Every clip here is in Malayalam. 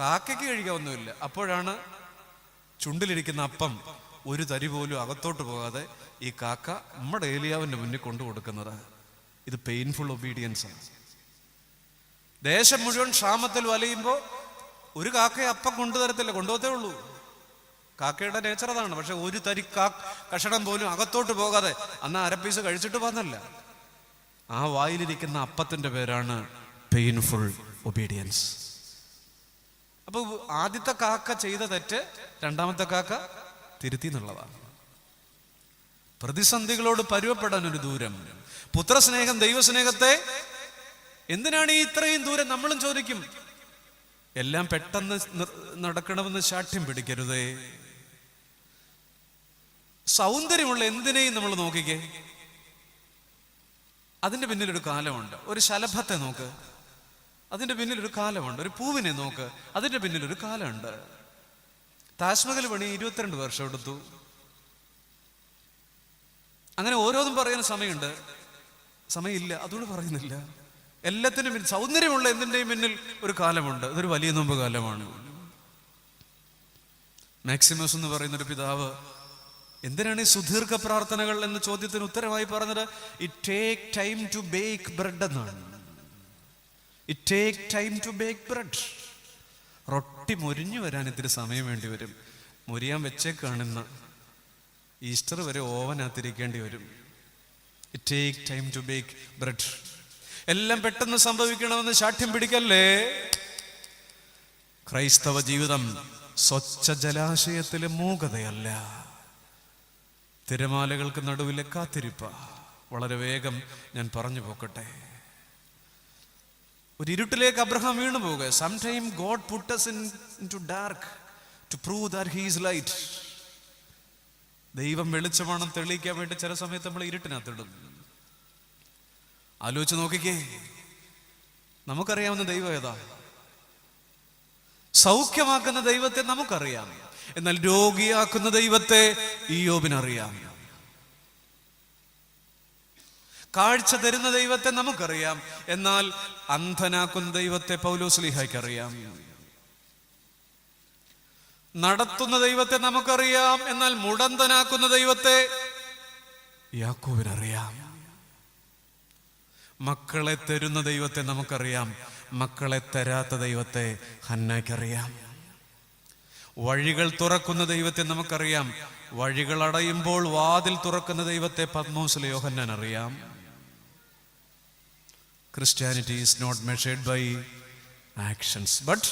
കാക്കയ്ക്ക് കഴിക്കാവുന്നില്ല അപ്പോഴാണ് ചുണ്ടിലിരിക്കുന്ന അപ്പം ഒരു തരി പോലും അകത്തോട്ട് പോകാതെ ഈ കാക്ക നമ്മുടെ ഏലിയാവിന്റെ മുന്നിൽ കൊണ്ടു കൊടുക്കുന്നത്. ഇത് പെയിൻഫുൾ ഒബീഡിയൻസ് ആണ്. ദേശം മുഴുവൻ ക്ഷാമത്തിൽ വലയുമ്പോൾ ഒരു കാക്കയെ അപ്പം കൊണ്ടുതരത്തില്ല കൊണ്ടുപോകത്തേ ഉള്ളൂ. കാക്കയുടെ നേച്ചർ അതാണ്. പക്ഷെ ഒരു തരി കാ കഷണം പോലും അകത്തോട്ട് പോകാതെ അന്ന് അര പീസ് കഴിച്ചിട്ട് വന്നല്ല ആ വായിലിരിക്കുന്ന അപ്പത്തിന്റെ പേരാണ് പെയിൻഫുൾ ഒബീഡിയൻസ് അപ്പൊ ആദ്യത്തെ കാക്ക ചെയ്ത തെറ്റ് രണ്ടാമത്തെ കാക്ക തിരുത്തി എന്നുള്ളതാണ്. പ്രതിസന്ധികളോട് പരുവപ്പെടാൻ ഒരു ദൂരം. പുത്രസ്നേഹം ദൈവസ്നേഹത്തെ എന്തിനാണ് ഈ ഇത്രയും ദൂരം നമ്മളും ചോദിക്കും? എല്ലാം പെട്ടെന്ന് നടക്കണമെന്ന് ശാഠ്യം പിടിക്കരുതേ. സൗന്ദര്യമുള്ള എന്തിനേയും നമ്മൾ നോക്കിക്കേ. അതിന്റെ പിന്നിലൊരു കാലമുണ്ട്. ഒരു ശലഭത്തെ നോക്ക്. അതിന്റെ പിന്നിൽ ഒരു കാലമുണ്ട്. ഒരു പൂവിനെ നോക്ക്. അതിന്റെ പിന്നിൽ ഒരു കാലമുണ്ട്. താജ്മഹൽ പണി ഇരുപത്തിരണ്ട് വർഷം എടുത്തു. അങ്ങനെ ഓരോന്നും പറയുന്ന സമയമുണ്ട്. സമയമില്ല. അതുകൊണ്ട് പറയുന്നില്ല. എല്ലാത്തിനും പിന്നിൽ സൗന്ദര്യമുള്ള എന്തിന്റെയും പിന്നിൽ ഒരു കാലമുണ്ട്. അതൊരു വലിയ നോമ്പ് കാലമാണ്. മാക്സിമസ് എന്ന് പറയുന്ന ഒരു പിതാവ് എന്തിനാണ് ഈ സുദീർഘ പ്രാർത്ഥനകൾ? എന്ന ചോദ്യത്തിന് ഉത്തരമായി പറഞ്ഞത് it take time to bake bread എന്നാണ്. It take time to bake bread റൊട്ടി മൊരിഞ്ഞു വരാൻ ഇത്തിരി സമയം വേണ്ടി വരും. മൊരിയാൻ വെച്ചേക്കാണെന്ന് ഈസ്റ്റർ വരെ ഓവനകത്തിരിക്കേണ്ടി വരും. It take time to bake bread എല്ലാം പെട്ടെന്ന് സംഭവിക്കണമെന്ന് ശാഠ്യം പിടിക്കല്ലേ? ക്രൈസ്തവ ജീവിതം സ്വച്ഛ ജലാശയത്തിലെ മൂകതയല്ല. തിരമാലകൾക്ക് നടുവിലെ കാത്തിരിപ്പ. വളരെ വേഗം ഞാൻ പറഞ്ഞു പോക്കട്ടെ. ഒരു ഇരുട്ടിലേക്ക് അബ്രഹാം വീണു പോവുക. Some time God puts us into dark to prove that he's light ദൈവം വെളിച്ചമാണ് തെളിയിക്കാൻ വേണ്ടി ചില സമയത്ത് നമ്മൾ ഇരുട്ടിനകത്തിടും. ആലോചിച്ച് നോക്കിക്കേ. നമുക്കറിയാവുന്ന ദൈവം ഏതാ? സൗഖ്യമാക്കുന്ന ദൈവത്തെ നമുക്കറിയാം. എന്നാൽ രോഗിയാക്കുന്ന ദൈവത്തെ ഈ യോബിനറിയാം കാഴ്ച തരുന്ന ദൈവത്തെ നമുക്കറിയാം. എന്നാൽ അന്ധനാക്കുന്ന ദൈവത്തെ പൗലോസ്ലിഹായ്ക്ക് അറിയാം. നടത്തുന്ന ദൈവത്തെ നമുക്കറിയാം. എന്നാൽ മുടന്തനാക്കുന്ന ദൈവത്തെ യാക്കോവിനറിയാം മക്കളെ തരുന്ന ദൈവത്തെ നമുക്കറിയാം. മക്കളെ തരാത്ത ദൈവത്തെ ഹന്നയ്ക്കറിയാം. വഴികൾ തുറക്കുന്ന ദൈവത്തെ നമുക്കറിയാം. വഴികൾ അടയുമ്പോൾ വാതിൽ തുറക്കുന്ന ദൈവത്തെ പത്മോസിലെ യോഹന്നാൻ അറിയാം Christianity is not measured by actions but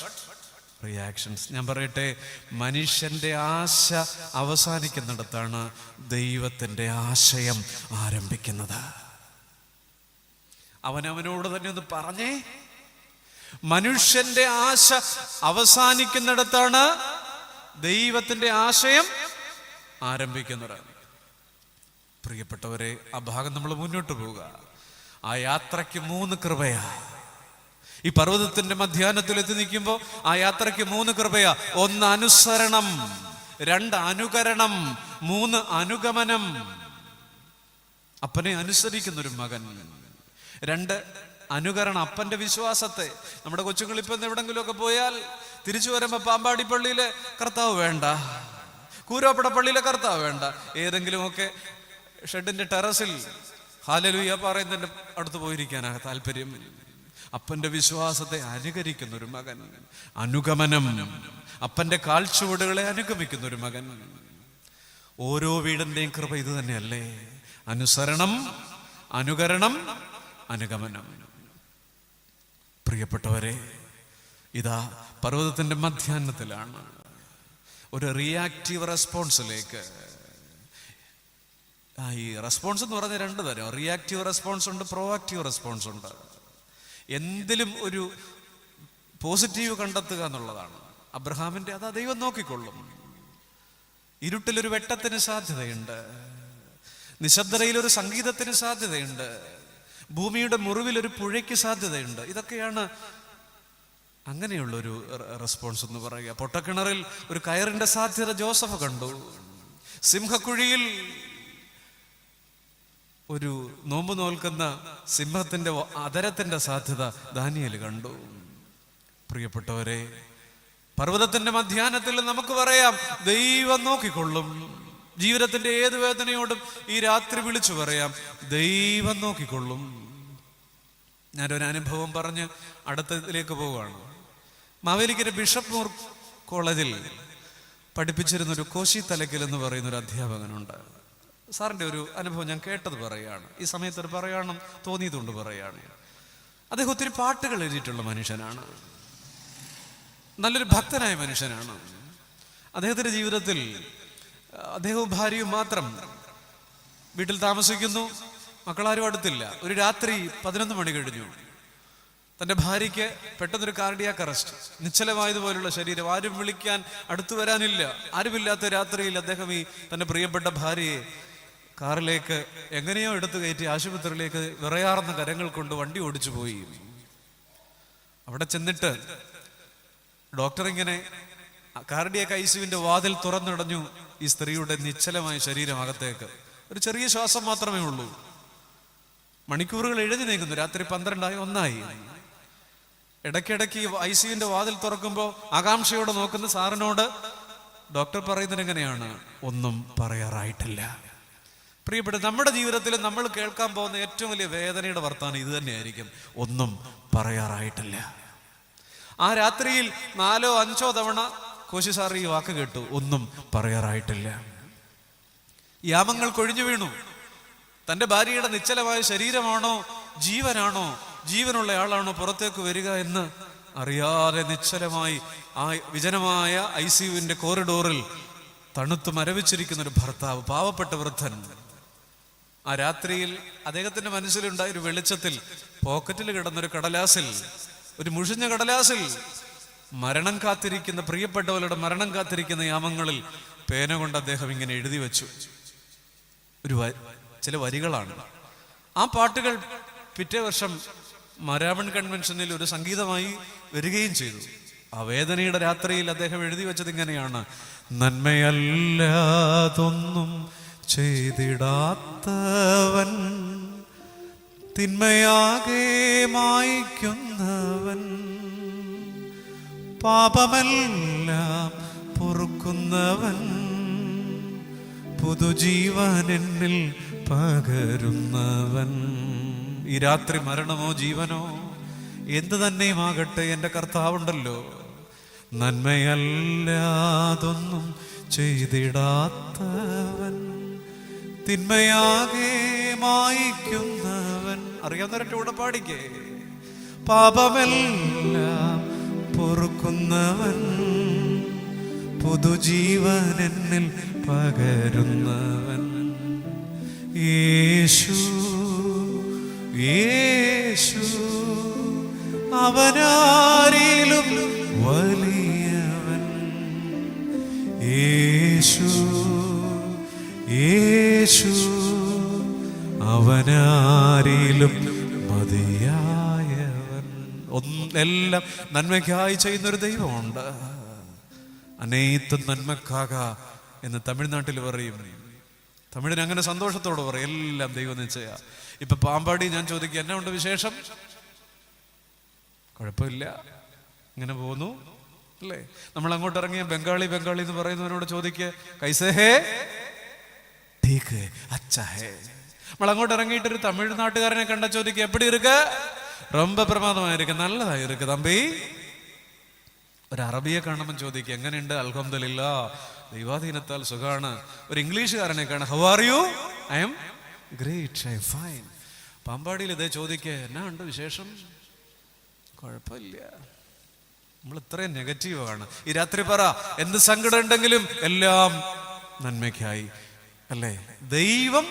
reactions ഞാൻ പറയട്ടെ മനുഷ്യന്റെ ആശ അവസാനിക്കുന്നിടത്താണ് ദൈവത്തിന്റെ ആശയം ആരംഭിക്കുന്നത്. അവനവനോട് തന്നെ ഒന്ന് പറഞ്ഞേ മനുഷ്യന്റെ ആശ അവസാനിക്കുന്നിടത്താണ് ദൈവത്തിന്റെ ആശയം ആരംഭിക്കുന്നത്. പ്രിയപ്പെട്ടവരെ ആ ഭാഗം നമ്മൾ മുന്നോട്ട് പോവുക. ആ യാത്രയ്ക്ക് മൂന്ന് കൃപയാ. ഈ പർവതത്തിന്റെ മധ്യാനത്തിൽ എത്തി നിൽക്കുമ്പോൾ ആ യാത്രയ്ക്ക് മൂന്ന് കൃപയാ. ഒന്ന് അനുസരണം രണ്ട് അനുകരണം മൂന്ന് അനുഗമനം. അപ്പനെ അനുസരിക്കുന്ന ഒരു മകൻ. രണ്ട് അനുകരണം അപ്പന്റെ വിശ്വാസത്തെ. നമ്മുടെ കൊച്ചുങ്ങൾ ഇപ്പൊ എവിടെങ്കിലുമൊക്കെ പോയാൽ തിരിച്ചു വരുമ്പോ പാമ്പാടി പള്ളിയിലെ കർത്താവ് വേണ്ട. കൂരോപ്പട പള്ളിയിലെ കർത്താവ് വേണ്ട. ഏതെങ്കിലുമൊക്കെ ഷെഡിന്റെ ടെറസിൽ ഹാലലുയ പറയുന്നതിന്റെ അടുത്ത് പോയിരിക്കാനാ താല്പര്യം. അപ്പന്റെ വിശ്വാസത്തെ അനുകരിക്കുന്ന ഒരു മകൻ അനുഗമനം. അപ്പന്റെ കാൽച്ചുവടുകളെ അനുഗമിക്കുന്ന ഒരു മകൻ. ഓരോ വീടിന്റെയും കൃപ ഇത് തന്നെയല്ലേ? അനുസരണം അനുകരണം അനുഗമനം. പ്രിയപ്പെട്ടവരെ ഇതാ പർവതത്തിന്റെ മധ്യാഹ്നത്തിലാണ്. ഒരു റിയാക്റ്റീവ് റെസ്പോൺസിലേക്ക് ആ ഈ റെസ്പോൺസ് എന്ന് പറഞ്ഞ രണ്ട് തരം. റിയാക്റ്റീവ് റെസ്പോൺസ് ഉണ്ട് പ്രോആക്റ്റീവ് റെസ്പോൺസ് ഉണ്ട്. എന്തിലും ഒരു പോസിറ്റീവ് കണ്ടെത്തുക എന്നുള്ളതാണ്. അബ്രഹാമിന്റെ അതാ ദൈവം നോക്കിക്കൊള്ളും. ഇരുട്ടിലൊരു വെട്ടത്തിന് സാധ്യതയുണ്ട്. നിശബ്ദതയിലൊരു സംഗീതത്തിന് സാധ്യതയുണ്ട്. ഭൂമിയുടെ മുറിവിൽ ഒരു പുഴയ്ക്ക് സാധ്യതയുണ്ട്. ഇതൊക്കെയാണ് അങ്ങനെയുള്ളൊരു റെസ്പോൺസ് എന്ന് പറയുക. പൊട്ടക്കിണറിൽ ഒരു കയറിന്റെ സാധ്യത ജോസഫ് കണ്ടു. സിംഹക്കുഴിയിൽ ഒരു നോമ്പ് നോൽക്കുന്ന സിംഹത്തിന്റെ അതരത്തിന്റെ സാധ്യത ദാനിയൽ കണ്ടു. പ്രിയപ്പെട്ടവരെ പർവതത്തിന്റെ മധ്യാനത്തിൽ നമുക്ക് പറയാം ദൈവം നോക്കിക്കൊള്ളും. ജീവിതത്തിന്റെ ഏത് വേദനയോടും ഈ രാത്രി വിളിച്ചു പറയാം ദൈവം നോക്കിക്കൊള്ളും. ഞാനൊരു അനുഭവം പറഞ്ഞ് അടുത്തതിലേക്ക് പോവുകയാണ്. മാവേലിക്കര ബിഷപ്പ് മൂർ കോളേജിൽ പഠിപ്പിച്ചിരുന്ന ഒരു കോശി തലക്കൽ എന്ന് പറയുന്ന ഒരു അധ്യാപകനുണ്ട്. സാറിന്റെ ഒരു അനുഭവം ഞാൻ കേട്ടത് പറയുകയാണ് ഈ സമയത്ത് ഒരു പറയണം തോന്നിയതുകൊണ്ട് പറയുകയാണ് അദ്ദേഹം ഒത്തിരി പാട്ടുകൾ എഴുതിയിട്ടുള്ള മനുഷ്യനാണ്. നല്ലൊരു ഭക്തനായ മനുഷ്യനാണ്. അദ്ദേഹത്തിന്റെ ജീവിതത്തിൽ അദ്ദേഹവും ഭാര്യയും മാത്രം വീട്ടിൽ താമസിക്കുന്നു. മക്കളാരും അടുത്തില്ല. ഒരു രാത്രി പതിനൊന്ന് മണി കഴിഞ്ഞു. തന്റെ ഭാര്യയ്ക്ക് പെട്ടെന്നൊരു കാർഡിയാക്ക് അറസ്റ്റ്. നിശ്ചലമായതുപോലുള്ള ശരീരം. ആരും വിളിക്കാൻ അടുത്തു വരാനില്ല. ആരുമില്ലാത്ത രാത്രിയിൽ അദ്ദേഹം ഈ തന്റെ പ്രിയപ്പെട്ട ഭാര്യയെ കാറിലേക്ക് എങ്ങനെയോ എടുത്തു കയറ്റി ആശുപത്രിയിലേക്ക് വിറയാർന്ന കരങ്ങൾ കൊണ്ട് വണ്ടി ഓടിച്ചു പോയി. അവിടെ ചെന്നിട്ട് ഡോക്ടർ ഇങ്ങനെ കാർഡിയക് ഐസുവിന്റെ വാതിൽ തുറന്നിടഞ്ഞു ഈ സ്ത്രീയുടെ നിശ്ചലമായ ശരീരം അകത്തേക്ക്. ഒരു ചെറിയ ശ്വാസം മാത്രമേ ഉള്ളൂ. മണിക്കൂറുകൾ എഴുതി നീക്കുന്നു രാത്രി പന്ത്രണ്ടായി ഒന്നായി. ഇടയ്ക്കിടയ്ക്ക് ഐ സിയുന്റെ വാതിൽ തുറക്കുമ്പോൾ ആകാംക്ഷയോടെ നോക്കുന്ന സാറിനോട് ഡോക്ടർ പറയുന്നത് എങ്ങനെയാണ്? ഒന്നും പറയാറായിട്ടില്ല. പ്രിയപ്പെട്ട നമ്മുടെ ജീവിതത്തിൽ നമ്മൾ കേൾക്കാൻ പോകുന്ന ഏറ്റവും വലിയ വേദനയുടെ വർത്താനം ഇത് തന്നെയായിരിക്കും. ഒന്നും പറയാറായിട്ടില്ല. ആ രാത്രിയിൽ നാലോ അഞ്ചോ തവണ കോശി സാർ ഈ വാക്ക് കേട്ടു. ഒന്നും പറയാറായിട്ടില്ല. യാമങ്ങൾ കൊഴിഞ്ഞു വീണു. തന്റെ ഭാര്യയുടെ നിശ്ചലമായ ശരീരമാണോ ജീവനാണോ ജീവനുള്ള ആളാണോ പുറത്തേക്ക് വരിക എന്ന് അറിയാതെ നിശ്ചലമായി ആ വിജനമായ ഐ സിയുവിന്റെ കോറിഡോറിൽ തണുത്ത് മരവിച്ചിരിക്കുന്ന ഒരു ഭർത്താവ് പാവപ്പെട്ട വൃദ്ധൻ. ആ രാത്രിയിൽ അദ്ദേഹത്തിന്റെ മനസ്സിലുണ്ടായ ഒരു വെളിച്ചത്തിൽ പോക്കറ്റിൽ കിടന്നൊരു കടലാസിൽ ഒരു മുഷിഞ്ഞ കടലാസിൽ മരണം കാത്തിരിക്കുന്ന പ്രിയപ്പെട്ടവരുടെ മരണം കാത്തിരിക്കുന്ന യാമങ്ങളിൽ പേന കൊണ്ട് അദ്ദേഹം ഇങ്ങനെ എഴുതി വെച്ചു. ഒരു ചില വരികളാണ്. ആ പാട്ടുകൾ പിറ്റേ വർഷം മരാമൺ കൺവെൻഷനിൽ ഒരു സംഗീതമായി വരികയും ചെയ്തു. ആ വേദനയുടെ രാത്രിയിൽ അദ്ദേഹം എഴുതി വെച്ചത് ഇങ്ങനെയാണ്. നന്മയല്ലാതൊന്നും ചെയ്തിടാത്തവൻ തിന്മയാകെ മായ്ക്കുന്നവൻ. പാപമെല്ലാം പൊറുക്കുന്നവൻ പുതുജീവൻ എന്നിൽ പകരുന്നവൻ. ഈ രാത്രി മരണമോ ജീവനോ എന്ത് തന്നെയുമാകട്ടെ എന്റെ കർത്താവുണ്ടല്ലോ. നന്മയല്ലാതൊന്നും ചെയ്തിടാത്തവൻ. തിന്മയാകെ മായിക്കുന്നവൻ. അറിയാവുന്നവരുടെ കൂടെ പാടിക്കേ പാപമെല്ലാം പൊറുക്കുന്നവൻ പുതുജീവൻ എന്നിൽ പകരുന്നവൻ. യേശു യേശു അവനാരിലും വലിയവൻ. യേശു യേശു അവനാരിലും മതിയായവൻ. ഒന്നെല്ലാം നന്മയ്ക്കായി ചെയ്യുന്നൊരു ദൈവമുണ്ട്. അനേത്തും നന്മക്കാക എന്ന് തമിഴ്നാട്ടിൽ പറയും. തമിഴിന് അങ്ങനെ സന്തോഷത്തോടെ പറയും എല്ലാം ദൈവം നിശ്ചയ ഇപ്പൊ പാമ്പാടി ഞാൻ ചോദിക്കുക എന്നാ ഉണ്ട് വിശേഷം? കുഴപ്പമില്ല. ഇങ്ങനെ പോകുന്നു അല്ലേ? നമ്മൾ അങ്ങോട്ട് ഇറങ്ങിയ ബംഗാളി ബംഗാളി എന്ന് പറയുന്നവനോട് ചോദിക്കുക കൈസേ ദേഖ് അച്ചാഹേ നമ്മൾ ഇറങ്ങിയിട്ട് ഒരു തമിഴ്നാട്ടുകാരനെ കണ്ട ചോദിക്കുക എപ്പടി ഇருக்கு ரொம்ப പ്രമാദമായിരിക്കും നല്ലതായിരിക്കു തമ്പി. ഒരു അറബിയെ കാണുമ്പോൾ ചോദിക്കുക എങ്ങനെയുണ്ട്? അൽഹംദുലില്ല ദൈവാധീനത്താൽ സുഖമാണ് ഒരു ഇംഗ്ലീഷുകാരനെ കാണ how are you I'm great I fine പാമ്പാടിയിൽ ഇതേ ചോദിക്കുക എന്നാ ഉണ്ട് വിശേഷം? കുഴപ്പമില്ല. നമ്മൾ ഇത്രയും നെഗറ്റീവാണ് ഈ രാത്രി പറ എന്ത് സങ്കടം ഉണ്ടെങ്കിലും എല്ലാം നന്മയ്ക്കായി. അല്ലേ? ദൈവം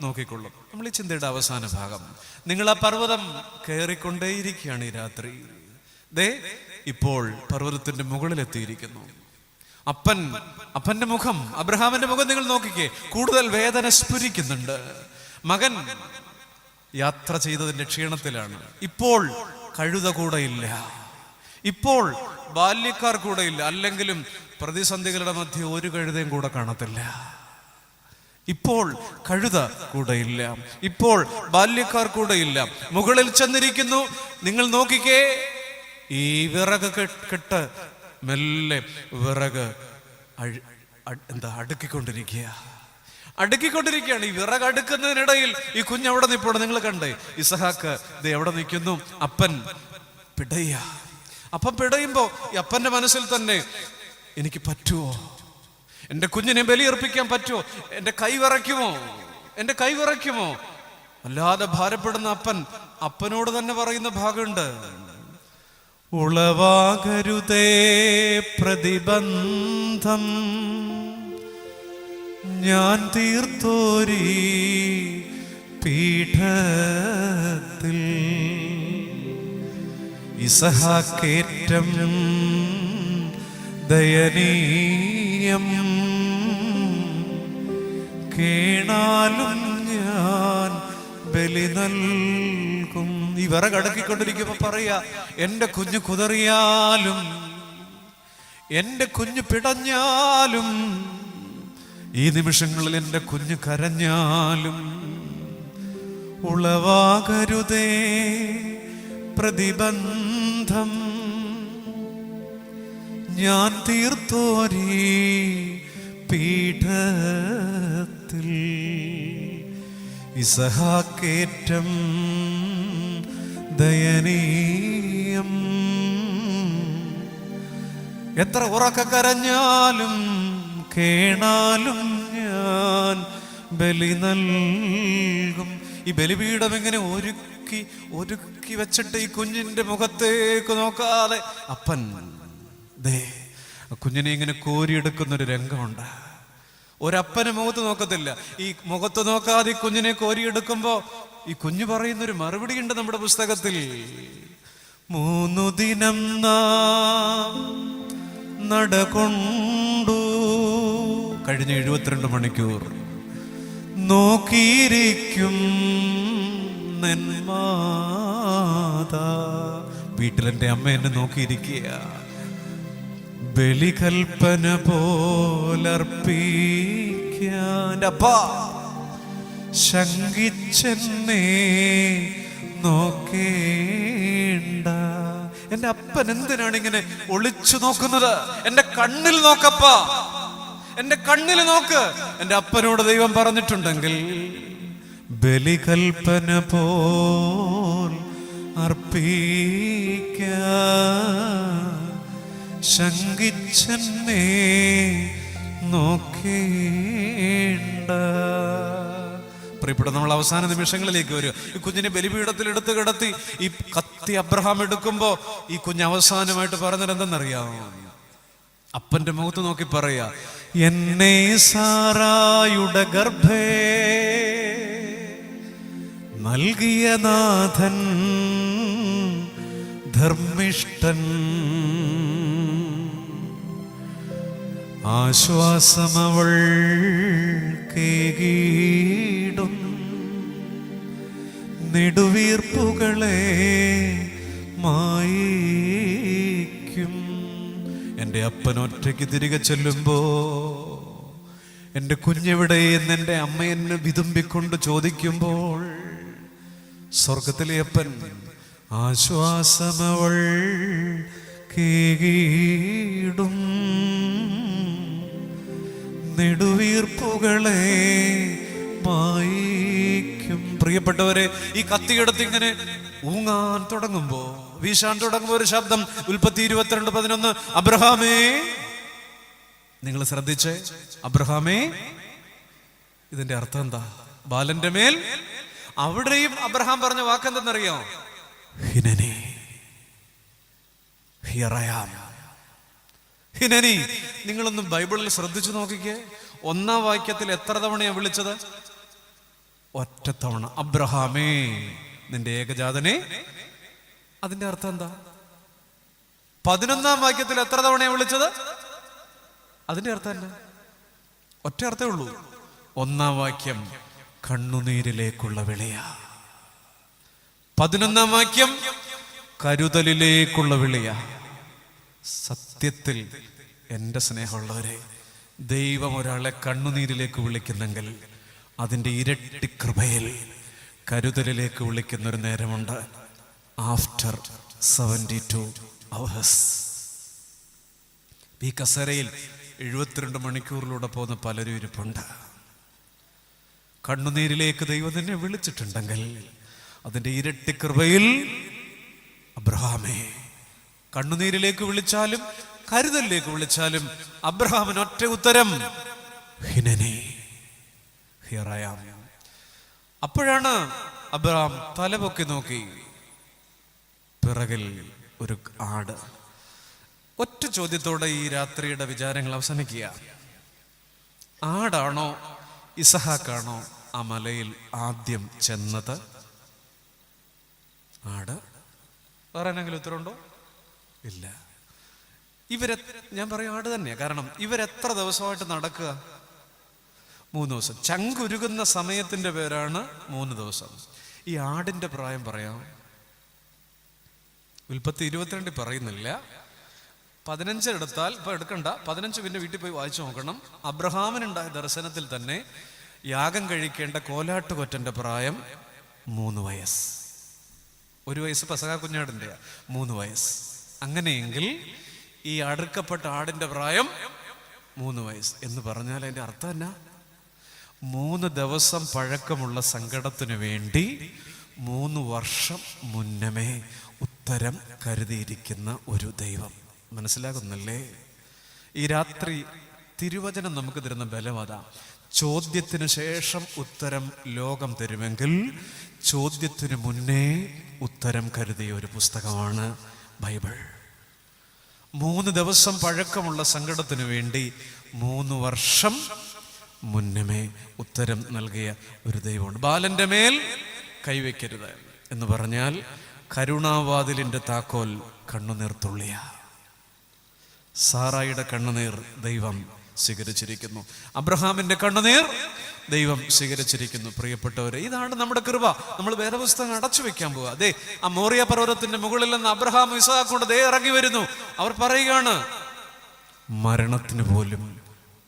നോക്കിക്കൊള്ളും. നമ്മൾ ഈ ചിന്തയുടെ അവസാന ഭാഗം. നിങ്ങൾ ആ പർവതം കയറിക്കൊണ്ടേയിരിക്കുകയാണ് ഈ രാത്രി. ദേ ഇപ്പോൾ പർവതത്തിന്റെ മുകളിലെത്തിയിരിക്കുന്നു അപ്പൻ അപ്പന്റെ മുഖം അബ്രഹാമിന്റെ മുഖം നിങ്ങൾ നോക്കിക്കേ. കൂടുതൽ വേദന സ്ഫുരിക്കുന്നുണ്ട്. മകൻ യാത്ര ചെയ്തതിന്റെ ക്ഷീണത്തിലാണ്. ഇപ്പോൾ കഴുത കൂടെ ഇല്ല. ഇപ്പോൾ ബാല്യക്കാർ കൂടെ ഇല്ല. അല്ലെങ്കിലും പ്രതിസന്ധികളുടെ മധ്യ ഒരു കഴുതയും കൂടെ കാണത്തില്ല. ഇപ്പോൾ കഴുത കൂടെയില്ല ഇപ്പോൾ ബാല്യക്കാർ കൂടെയില്ല മുകളിൽ ചെന്നിരിക്കുന്നു. നിങ്ങൾ നോക്കിക്കേ. ഈ വിറക് കെട്ട് മെല്ലെ വിറക് എന്താ അടുക്കിക്കൊണ്ടിരിക്കുക. അടുക്കിക്കൊണ്ടിരിക്കുകയാണ്. ഈ വിറക് അടുക്കുന്നതിനിടയിൽ ഈ കുഞ്ഞ് അവിടെ നിൽപ്പോടെ നിങ്ങൾ കണ്ടേ. ഇസഹാക്ക് ഇത് എവിടെ നിൽക്കുന്നു. അപ്പൻ പിടയ അപ്പം പിടയുമ്പോ ഈ അപ്പന്റെ മനസ്സിൽ തന്നെ എനിക്ക് പറ്റുമോ എന്റെ കുഞ്ഞിനെ ബലിയർപ്പിക്കാൻ പറ്റുമോ? എന്റെ കൈ വിറയ്ക്കുമോ? എന്റെ കൈ വിറയ്ക്കുമോ? അല്ലാതെ ഭാരപ്പെടുന്ന അപ്പൻ അപ്പനോട് തന്നെ പറയുന്ന ഭാഗമുണ്ട്. ഉളവാകരുതേ പ്രതിബന്ധം. ഞാൻ തീർത്തോരി പീഠത്തിൽ. ഇസഹാക്കേറ്റം ദയനീയം. കേണാലും ഞാൻ ബലി നൽകും. ഈ വിറകടക്കിക്കൊണ്ടിരിക്കുമ്പോ പറയാ എന്റെ കുഞ്ഞു കുതറിയാലും എന്റെ കുഞ്ഞു പിടഞ്ഞാലും ഈ നിമിഷങ്ങളിൽ എന്റെ കുഞ്ഞു കരഞ്ഞാലും ഉളവാകരുതേ പ്രതിബന്ധം. ഞാൻ തീർത്തോരീ പീഠത്തിൽ ഇസഹാക്കേറ്റം ദയനീയം. എത്ര ഉറക്ക കരഞ്ഞാലും കേണാലും ഞാൻ ബലി നൽകും. ഈ ബലിപീഠം എങ്ങനെ ഒരുക്കി ഒരുക്കി വെച്ചിട്ട് ഈ കുഞ്ഞിന്റെ മുഖത്തേക്ക് നോക്കാതെ അപ്പൻ ദേ കുഞ്ഞിനെ ഇങ്ങനെ കോരിയെടുക്കുന്നൊരു രംഗമുണ്ട്. ഒരപ്പന് മുഖത്ത് നോക്കത്തില്ല. ഈ മുഖത്ത് നോക്കാതെ ഈ കുഞ്ഞിനെ കോരിയെടുക്കുമ്പോ ഈ കുഞ്ഞു പറയുന്നൊരു മറുപടി ഉണ്ട് നമ്മുടെ പുസ്തകത്തിൽ. മൂന്നു ദിനം നാം നടകൊണ്ടു കഴിഞ്ഞ എഴുപത്തിരണ്ട് മണിക്കൂർ. നോക്കിയിരിക്കും വീട്ടിലെന്റെ അമ്മ എന്നെ നോക്കിയിരിക്കുക ബലികൽപ്പന പോലർപ്പിക്കാനപ്പാ. ശങ്കിച്ചെന്നേ നോക്കേണ്ട. എന്റെ അപ്പൻ എന്തിനാണ് ഇങ്ങനെ ഒളിച്ചു നോക്കുന്നത്? എന്റെ കണ്ണിൽ നോക്കപ്പ. എന്റെ കണ്ണിൽ നോക്ക്. എന്റെ അപ്പനോട് ദൈവം പറഞ്ഞിട്ടുണ്ടെങ്കിൽ ബലികൽപ്പന പോൽ അർപ്പിക്ക ശങ്കിച്ചെന്നെ നോക്കേണ്ട. പ്രിയപ്പെട്ട നമ്മൾ അവസാന നിമിഷങ്ങളിലേക്ക് വരും ഈ കുഞ്ഞിനെ ബലിപീഠത്തിൽ എടുത്ത് കിടത്തി ഈ കത്തി അബ്രഹാം എടുക്കുമ്പോൾ ഈ കുഞ്ഞ് അവസാനമായിട്ട് പറഞ്ഞത് എന്തെന്നറിയാമോ? അപ്പന്റെ മുഖത്ത് നോക്കി പറയാ എന്നെ സാറായുടെ ഗർഭേ നൽകിയ നാഥൻ ധർമ്മിഷ്ഠൻ ആശ്വാസമവൾ കേകീടും നെടുവീർപ്പുകളെ മായിക്കും. എന്റെ അപ്പൻ ഒറ്റയ്ക്ക് തിരികെ ചെല്ലുമ്പോൾ എന്റെ കുഞ്ഞെവിടെ എന്ന് എന്റെ അമ്മ എന്നെ വിതുമ്പിക്കൊണ്ട് ചോദിക്കുമ്പോൾ സ്വർഗത്തിലെ അപ്പൻ ആശ്വാസമവൾ കേകീടും നെടുവീർപ്പുകളെ മായിക്കും. പ്രിയപ്പെട്ടവരെ ഈ കത്തിയെടുത്ത് ഇങ്ങനെ ഊങ്ങാൻ തുടങ്ങുമ്പോ വീശാൻ തുടങ്ങുമ്പോ ഒരു ശബ്ദം. ഉൽപ്പത്തി ഇരുപത്തിരണ്ട് പതിനൊന്ന്. അബ്രഹാമേ നിങ്ങൾ ശ്രദ്ധിച്ചേ? അബ്രഹാമേ ഇതിന്റെ അർത്ഥം എന്താ? ബാലന്റെ മേൽ അവിടെയും അബ്രഹാം പറഞ്ഞ വാക്കെന്തെന്നറിയോ? ഹിനനെ ഹിയർ ഐ നിങ്ങളൊന്ന് ബൈബിളിൽ ശ്രദ്ധിച്ചു നോക്കിക്കേ. ഒന്നാം വാക്യത്തിൽ എത്ര തവണയാണ് വിളിച്ചത്? ഒറ്റ തവണ. അബ്രഹാമേ നിന്റെ ഏകജാതനെ. അതിന്റെ അർത്ഥം എന്താ? പതിനൊന്നാം വാക്യത്തിൽ എത്ര തവണയാണ് വിളിച്ചത്? അതിന്റെ അർത്ഥം എന്താ? ഒറ്റ അർത്ഥമേ ഉള്ളൂ. ഒന്നാം വാക്യം കണ്ണുനീരിലേക്കുള്ള വിളിയാ. പതിനൊന്നാം വാക്യം കരുതലിലേക്കുള്ള വിളിയാ. സത്യത്തിൽ എന്റെ സ്നേഹമുള്ളവരെ ദൈവം ഒരാളെ കണ്ണുനീരിലേക്ക് വിളിക്കുന്നെങ്കിൽ അതിന്റെ ഇരട്ടി കൃപയിൽ കരുതലിലേക്ക് വിളിക്കുന്ന ഒരു നേരമുണ്ട്. ആഫ്റ്റർ സെവന്റി ടു അവേഴ്സ് ഈ കസരയിൽ എഴുപത്തിരണ്ട് മണിക്കൂറിലൂടെ പോകുന്ന പലരും ഇരിപ്പുണ്ട്. കണ്ണുനീരിലേക്ക് ദൈവം നിന്നെ വിളിച്ചിട്ടുണ്ടെങ്കിൽ അതിന്റെ ഇരട്ടി കൃപയിൽ അബ്രഹാമേ കണ്ണുനീരിലേക്ക് വിളിച്ചാലും കരുതലിലേക്ക് വിളിച്ചാലും അബ്രഹാമിന് ഒറ്റ ഉത്തരം. ഹിനനെ. അപ്പോഴാണ് അബ്രഹാം തലപൊക്കി നോക്കി. പിറകിൽ ഒരു ആട്. ഒറ്റ ചോദ്യത്തോടെ ഈ രാത്രിയുടെ വിചാരങ്ങൾ അവസാനിക്കുക. ആടാണോ ഇസഹാക്കാണോ ആ മലയിൽ ആദ്യം ചെന്നത്? ആട്? വേറെ എന്തെങ്കിലും ഉത്തരവുണ്ടോ ഇല്ല. ഇവരെ ഞാൻ പറയും ആട് തന്നെയാ. കാരണം ഇവരെത്ര ദിവസമായിട്ട് നടക്കുക? മൂന്ന് ദിവസം. ചങ്കുരുകുന്ന സമയത്തിന്റെ പേരാണ് മൂന്ന് ദിവസം. ഈ ആടിന്റെ പ്രായം പറയാം. ഉൽപ്പത്തി ഇരുപത്തിരണ്ടിൽ പറയുന്നില്ല. പതിനഞ്ച് എടുത്താൽ ഇപ്പൊ എടുക്കണ്ട. പതിനഞ്ച് പിന്നെ വീട്ടിൽ പോയി വായിച്ചു നോക്കണം. അബ്രഹാമിനുണ്ടായ ദർശനത്തിൽ തന്നെ യാഗം കഴിക്കേണ്ട കോലാട്ടുകൊറ്റന്റെ പ്രായം മൂന്ന് വയസ്സ്. ഒരു വയസ്സ് പസക കുഞ്ഞാടിന്റെ മൂന്ന് വയസ്സ്. അങ്ങനെയെങ്കിൽ ഈ അടുക്കപ്പെട്ട ആടിന്റെ പ്രായം മൂന്ന് വയസ്സ്. എന്ന് പറഞ്ഞാൽ അതിന്റെ അർത്ഥം എന്നാ? മൂന്ന് ദിവസം പഴക്കമുള്ള സങ്കടത്തിന് വേണ്ടി മൂന്ന് വർഷം മുന്നമേ ഉത്തരം കരുതിയിരിക്കുന്ന ഒരു ദൈവം. മനസ്സിലാകുന്നല്ലേ? ഈ രാത്രി തിരുവചനം നമുക്ക് തരുന്ന ബലം അതാ. ചോദ്യത്തിന് ശേഷം ഉത്തരം ലോകം തരുമെങ്കിൽ ചോദ്യത്തിന് മുന്നേ ഉത്തരം കരുതിയ ഒരു പുസ്തകമാണ് ബൈബിൾ. മൂന്ന് ദിവസം പഴക്കമുള്ള സങ്കടത്തിന് വേണ്ടി മൂന്ന് വർഷം മുന്നമേ ഉത്തരം നൽകിയ ഒരു ദൈവമുണ്ട്. ബാലന്റെ മേൽ കൈവയ്ക്കരുത് എന്ന് പറഞ്ഞാൽ കരുണാവാതിലിന്റെ താക്കോൽ കണ്ണുനീർ തുള്ളിയ. സാറായിയുടെ കണ്ണുനീർ ദൈവം സ്വീകരിച്ചിരിക്കുന്നു. അബ്രഹാമിന്റെ കണ്ണുനീർ ദൈവം സ്വീകരിച്ചിരിക്കുന്നു. പ്രിയപ്പെട്ടവരെ ഇതാണ് നമ്മുടെ കൃപ. നമ്മൾ വേറെ പുസ്തകം അടച്ചു വെക്കാൻ പോവുക അതെ ആ മോറിയ പർവതത്തിന്റെ മുകളിൽ നിന്ന് അബ്രഹാം ഇസാഖുകൊണ്ട് ദേ ഇറങ്ങി വരുന്നു. അവർ പറയുകയാണ് മരണത്തിന് പോലും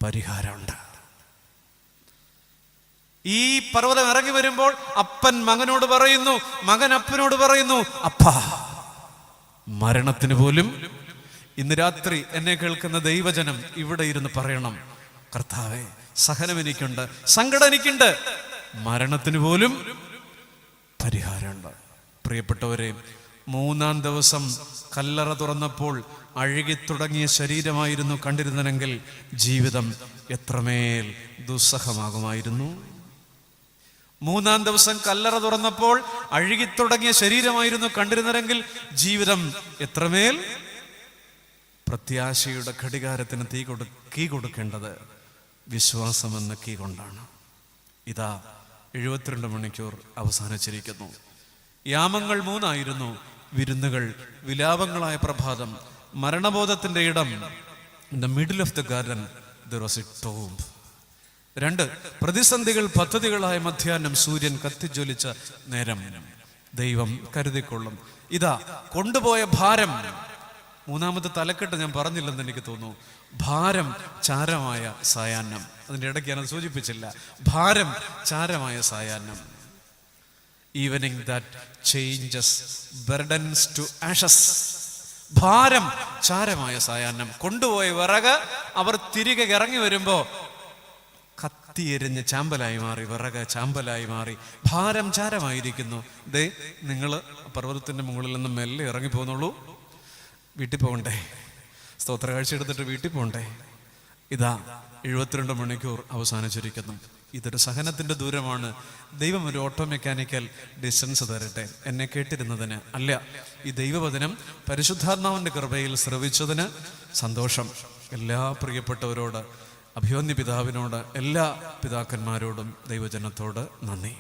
പരിഹാരമുണ്ട്. ഈ പർവതം ഇറങ്ങി വരുമ്പോൾ അപ്പൻ മകനോട് പറയുന്നു മകൻ അപ്പനോട് പറയുന്നു അപ്പ മരണത്തിന് പോലും ഇന്ന് രാത്രി എന്നെ കേൾക്കുന്ന ദൈവജനം ഇവിടെ ഇരുന്ന് പറയണം. കർത്താവെ സഹനം എനിക്കുണ്ട് സങ്കടം എനിക്കുണ്ട്. മരണത്തിന് പോലും പരിഹാരമുണ്ട്. പ്രിയപ്പെട്ടവരെ മൂന്നാം ദിവസം കല്ലറ തുറന്നപ്പോൾ അഴുകി തുടങ്ങിയ ശരീരമായിരുന്നു കണ്ടിരുന്നെങ്കിൽ ജീവിതം എത്രമേൽ ദുസ്സഹമാകുമായിരുന്നു. മൂന്നാം ദിവസം കല്ലറ തുറന്നപ്പോൾ അഴുകി തുടങ്ങിയ ശരീരമായിരുന്നു കണ്ടിരുന്നെങ്കിൽ ജീവിതം എത്രമേൽ പ്രത്യാശയുടെ ഘടികാരത്തിന് തീ കൊടു കീ കൊടുക്കേണ്ടത് വിശ്വാസമെന്ന കീ കൊണ്ടാണ്. ഇതാ എഴുപത്തിരണ്ട് മണിക്കൂർ അവസാനിച്ചിരിക്കുന്നു. യാമങ്ങൾ മൂന്നായിരുന്നു. വിരുന്നുകൾ വിലാപങ്ങളായ പ്രഭാതം മരണബോധത്തിന്റെ ഇടം in the middle of the garden there was a tomb രണ്ട് പ്രതിസന്ധികൾ പദ്ധതികളായ മധ്യാഹ്നം സൂര്യൻ കത്തിജ്വലിച്ച നേരം. ദൈവം കരുതിക്കൊള്ളും. ഇതാ കൊണ്ടുപോയ ഭാരം. മൂന്നാമത്തെ തലക്കെട്ട് ഞാൻ പറഞ്ഞില്ലെന്ന് എനിക്ക് തോന്നുന്നു. ഭാരം ചാരമായ സായാഹ്നം. അതിന്റെ ഇടയ്ക്ക് ഞാനത് സൂചിപ്പിച്ചില്ല. ഭാരം ചാരമായ സായാഹ്നം. Evening that changes burdens to ashes ഭാരം ചാരമായ സായാഹ്നം. കൊണ്ടുപോയ വിറക് അവർ തിരികെ ഇറങ്ങി വരുമ്പോ കത്തിയെരിഞ്ഞ് ചാമ്പലായി മാറി വിറക് ചാമ്പലായി മാറി. ഭാരം ചാരമായിരിക്കുന്നു. ദേ നിങ്ങൾ പർവതത്തിന്റെ മുകളിൽ നിന്ന് മെല്ലെ ഇറങ്ങി പോകുന്നുള്ളൂ വീട്ടിൽ പോകണ്ടേ? സ്തോത്ര കാഴ്ച എടുത്തിട്ട് വീട്ടിൽ പോകണ്ടേ? ഇതാ എഴുപത്തിരണ്ട് മണിക്കൂർ അവസാനിച്ചിരിക്കുന്നു. ഇതൊരു സഹനത്തിന്റെ ദൂരമാണ്. ദൈവം ഒരു ഓട്ടോ മെക്കാനിക്കൽ ഡിസ്റ്റൻസ് തരട്ടെ? എന്നെ കേട്ടിരുന്നതിന്. അല്ല ഈ ദൈവവചനം പരിശുദ്ധാത്മാവിന്റെ കൃപയിൽ ശ്രവിച്ചതിന് സന്തോഷം. എല്ലാ പ്രിയപ്പെട്ടവരോട് അഭിവന്യ പിതാവിനോട് എല്ലാ പിതാക്കന്മാരോടും ദൈവജനത്തോട് നന്ദി.